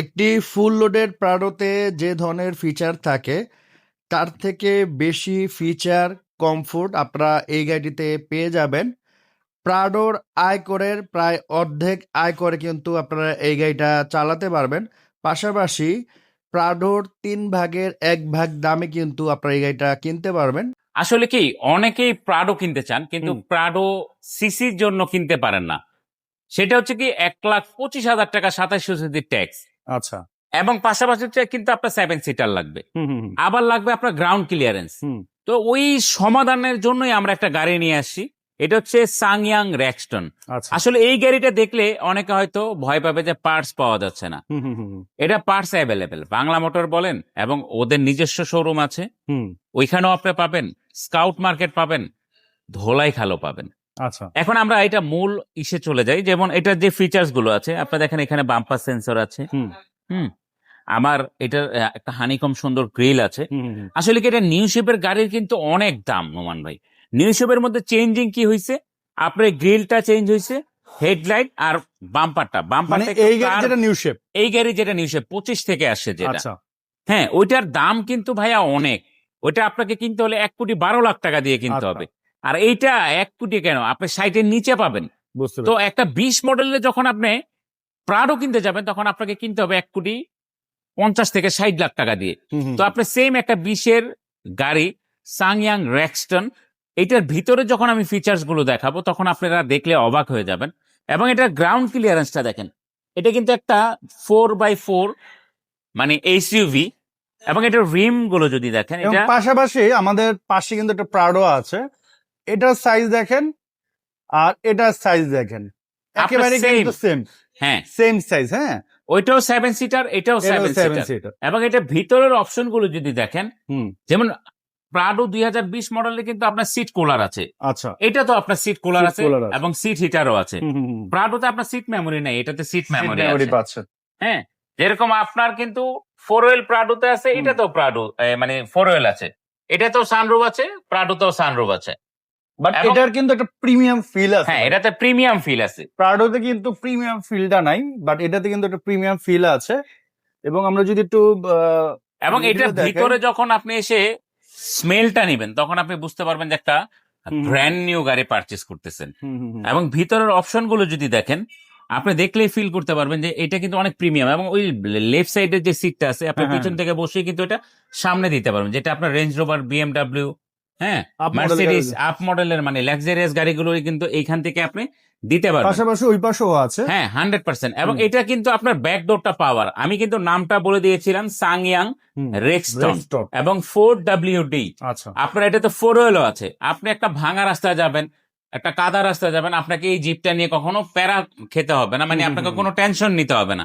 একটি full loaded প্রাডোতে যে ধরনের ফিচার থাকে তার থেকে বেশি ফিচার কমফোর্ট আপনারা এই গাড়িটিতে পেয়ে যাবেন। প্রাডোর আয়করের প্রায় অর্ধেক আয়করে কিন্তু আপনারা এই গাড়িটা চালাতে পারবেন। পাশাপাশি প্রাডোর তিন ভাগের এক ভাগ দামে কিন্তু আপনারা এই গাড়িটা কিনতে পারবেন। আসলে কি অনেকেই প্রাডো কিনতে চান কিন্তু প্রাডো সিসির জন্য কিনতে পারেন না। সেটা হচ্ছে কি এক লাখ পঁচিশ হাজার টাকা সাতাশ সিসির ট্যাক্স আচ্ছা। এবং পাশাপাশি কিন্তু আপনার সেভেন সিটার লাগবে। আবার লাগবে আপনার গ্রাউন্ড ক্লিয়ারেন্স হুম। তো ওই সমাধানের জন্যই আমরা একটা গাড়ি নিয়ে আসি। এটা হচ্ছে সাংয়াং র্যাক্সটন আচ্ছা। আসলে এই গাড়িটা দেখলে অনেকে হয়তো ভয় পাবে যে পার্টস পাওয়া যাচ্ছে না। এটা পার্টস অ্যাভেলেবেল বাংলা মোটর বলেন এবং ওদের নিজস্ব শোরুম আছে। ওইখানেও আপনি পাবেন স্কাউট মার্কেট পাবেন ধোলাই খালো পাবেন। আচ্ছা। এখন আমরা এটা মূল ইসে চলে যাই যেমন এটার যে ফিচার্সগুলো আছে আপনি দেখেন এখানে বাম্পার সেন্সর আছে। হুম। হুম। আমার এটার একটা হানিকম সুন্দর গ্রিল আছে। আসলে কি এটা নিউ শেপের গাড়ির কিন্তু অনেক দাম নোমান ভাই। নিউ শেপের মধ্যে চেঞ্জিং কি হয়েছে আপনার গ্রিলটা চেঞ্জ হয়েছে হেডলাইট আর বাম্পারটা মানে বাম্পারটা এই গাড়ি যেটা নিউ শেপ এই গাড়ি যেটা নিউ শেপ পঁচিশ থেকে আসছে যেটা। আচ্ছা। হ্যাঁ ওইটার দাম কিন্তু ভাইয়া অনেক। ওইটা আপনাকে কিনতে হলে এক কোটি বারো লাখ টাকা দিয়ে কিনতে আচ্ছা। হবে। আর এইটা এক কোটি কেন? আপনি সাইটের নিচে পাবেন। তো একটা বিশ মডেলের যখন আপনি প্রাডো কিনতে যাবেন তখন আপনাকে কিনতে হবে এক কোটি পঞ্চাশ থেকে ষাট লাখ টাকা দিয়ে। তো আপনি সেম একটা বিশের গাড়ি সাংয়াং র্যাক্সটন এটার ভিতরে যখন আমি ফিচার্সগুলো দেখাবো তখন আপনারা দেখলে অবাক হয়ে যাবেন। এবং এটার গ্রাউন্ড ক্লিয়ারেন্সটা দেখেন। এটা কিন্তু একটা ফোর বাই ফোর মানে এইচইউভি এবং এটার রিমগুলো যদি দেখেন পাশাপাশি আমাদের পাশে কিন্তু একটা প্রাডো আছে। এটার সাইজ দেখেন আর এটার সাইজ দেখেন। একেবারে কিন্তু সেম হ্যাঁ। সেম সাইজ হ্যাঁ। ওইটাও সেভেন সিটার এটাও সেভেন সিটার এবং এটা ভিতরের অপশনগুলো যদি দেখেন যেমন প্রাডো দুই হাজার বিশ মডেলে কিন্তু আপনার সিট কুলার আছে। আচ্ছা। এটা তো আপনার সিট কুলার আছে এবং সিট হিটারও আছে। প্রাডোতে আপনার সিট মেমোরি নেই এটাতে সিট মেমোরি আছে। পাচ্ছেন। হ্যাঁ যেরকম আপনার কিন্তু ফোর ওয়েল প্রাডোতে আছে এটা তো প্রাডো মানে ফোর ওয়েল আছে। এটা তো সানরুফ আছে প্রাডোতেও সানরুফ আছে। বাট এবং- এটার কিন্তু একটা প্রিমিয়াম ফিল আছে হ্যাঁ এটাতে প্রিমিয়াম ফিল আছে। প্রাডোতে কিন্তু প্রিমিয়াম ফিলটা নাই বাট এটাতে কিন্তু একটা প্রিমিয়াম ফিল আছে। এবং আমরা যদি একটু এবং এটার ভিতরে যখন আপনি এসে স্মেলটা নেবেন তখন আপনি বুঝতে পারবেন যে একটা। ব্র্যান্ড নিউ গাড়ি পারচেস করতেছেন। এবং ভিতরের অপশনগুলো যদি দেখেন আপনি দেখলেই ফিল করতে পারবেন যে এটা কিন্তু অনেক প্রিমিয়াম এবং ওই লেফট সাইডের যে সিটটা আছে আপনি হ্যাঁ, পিছন থেকে বসে কিন্তু এটা সামনে দিতে পারবেন যেটা আপনার রেঞ্জ রোভার বিএমডাব্লিউ হ্যাঁ মার্সিডিস আপ মডেলের মানে লাক্সারিয়াস গাড়িগুলো কিন্তু এইখান থেকে আপনি দিতে পারবেন। পাশাপাশি ওই পাশেও আছে। হ্যাঁ হান্ড্রেড পার্সেন্ট এবং এটা কিন্তু আপনার ব্যাকডোরটা পাওয়ার আমি কিন্তু নামটা বলে দিয়েছিলাম সাংয়াং রেক্সটন এবং ফোর ডাব্লিউ ডি আচ্ছা। আপনার এটাতে ফোর হুইলও আছে। আপনি একটা ভাঙা রাস্তায় যাবেন একটা কাদা রাস্তায় যাবেন আপনাকে এই জিপটা নিয়ে কখনো প্যারা খেতে হবে না মানে আপনাকে কোনো টেনশন নিতে হবে না।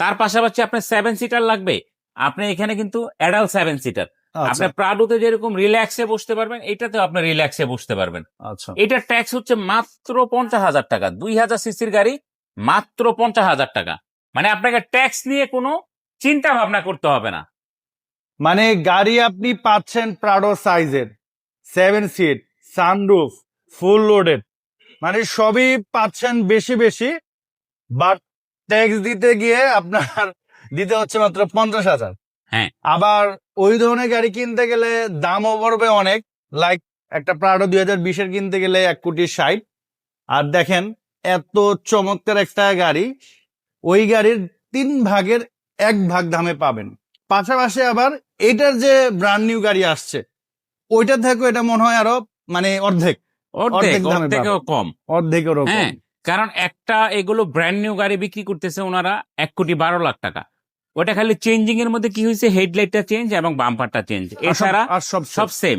তার পাশাপাশি আপনার সেভেন সিটার লাগবে। আপনি এখানে কিন্তু অ্যাডাল্ট সেভেন সিটার আপনার প্রাডোতে যেরকম রিল্যাক্সে বসতে পারবেন এটাতেও আপনি রিল্যাক্সে বসতে পারবেন। আচ্ছা। এটার ট্যাক্স হচ্ছে মাত্র পঞ্চাশ হাজার টাকা। দুই হাজার সিসির গাড়ি মাত্র পঞ্চাশ হাজার টাকা। মানে আপনাকে ট্যাক্স নিয়ে কোনো চিন্তা ভাবনা করতে হবে না। মানে গাড়ি আপনি পাচ্ছেন প্রাডো সাইজের seven seat sunroof full loaded মানে সবই পাচ্ছেন বেশি বেশি বাট ট্যাক্স দিতে গিয়ে আপনার দিতে হচ্ছে মাত্র পঞ্চাশ হাজার। হ্যাঁ। আবার ওই ধরনের গাড়ি কিনতে গেলে দামও পড়বে অনেক। লাইক একটা প্রাডো দুই হাজার বিশের কিনতে গেলে এক কোটি ষাট। আর দেখেন এত চমৎকার একটা গাড়ি ওই গাড়ির তিন ভাগের এক ভাগ দামে পাবেন। পাশাপাশি আবার এটার যে ব্র্যান্ড নিউ গাড়ি আসছে ওইটা থেকে এটা মনে হয় আরও মানে অর্ধেক। অর্ধেক অর্ধেকেও কম। অর্ধেকেরও কম। হ্যাঁ কারণ একটা এগুলো ব্র্যান্ড নিউ গাড়ি বিক্রি করতেছে ওনারা এক কোটি বারো লাখ টাকা। ওটা খালি চেঞ্জিং এর মধ্যে কি হয়েছে? হেডলাইটটা চেঞ্জ এবং বাম্পারটা চেঞ্জ এছাড়া আর সব সব সেম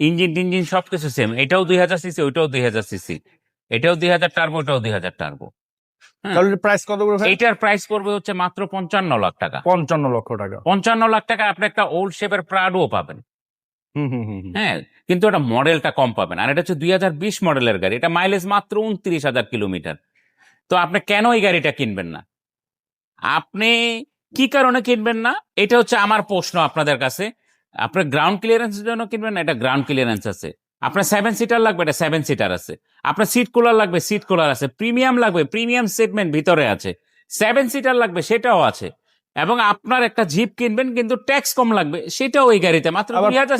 ইঞ্জিন টিঞ্জিন সবকিছু সেম এটাও দুই হাজার সিসি ওইটাও দুই হাজার সিসি এটাও দুই হাজার টার্বো ওটাও দুই হাজার টার্বো তাহলে প্রাইস কত? এইটার প্রাইস পড়বে হচ্ছে মাত্র পঞ্চান্ন লাখ টাকা। পঞ্চান্ন লক্ষ টাকা। পঞ্চান্ন লাখ টাকা আপনি একটা ওল্ড শেপের প্রাডও পাবেন। হুম হুম হুম হুম। হ্যাঁ কিন্তু ওটা মডেলটা কম পাবেন। আর এটা হচ্ছে দুই হাজার বিশ মডেলের গাড়ি। এটা মাইলেজ মাত্র উনত্রিশ হাজার কিলোমিটার। তো আপনি কেন এই গাড়িটা কিনবেন না? আপনি কি কারণে কিনবেন না? এটা হচ্ছে আমার প্রশ্ন আপনাদের কাছে। আপনার গ্রাউন্ড ক্লিয়ারেন্সের জন্য কিনবেন না? এটা গ্রাউন্ড ক্লিয়ারেন্স আছে। আপনার সেভেন সিটার লাগবে এটা সেভেন সিটার আছে। আপনার সিট কুলার লাগবে সিট কুলার আছে। প্রিমিয়াম লাগবে প্রিমিয়াম সেগমেন্ট ভিতরে আছে। সেভেন সিটার লাগবে সেটাও আছে। এবং আপনার একটা জিপ কিনবেন কিন্তু ট্যাক্স কম লাগবে সেটাও এই গাড়িতে। মাত্র দুই হাজার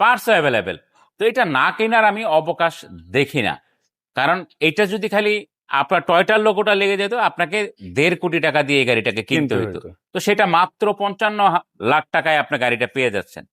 পার্টসও অ্যাভেলেবেল তো এটা না কেনার আমি অবকাশ দেখি না। কারণ এটা যদি খালি আপনার টয়টার লোকোটা লেগে যেত আপনাকে দেড় কোটি টাকা দিয়ে এই গাড়িটাকে কিনতে হতো হইতো। তো সেটা মাত্র পঞ্চান্ন লাখ টাকায় আপনার গাড়িটা পেয়ে যাচ্ছেন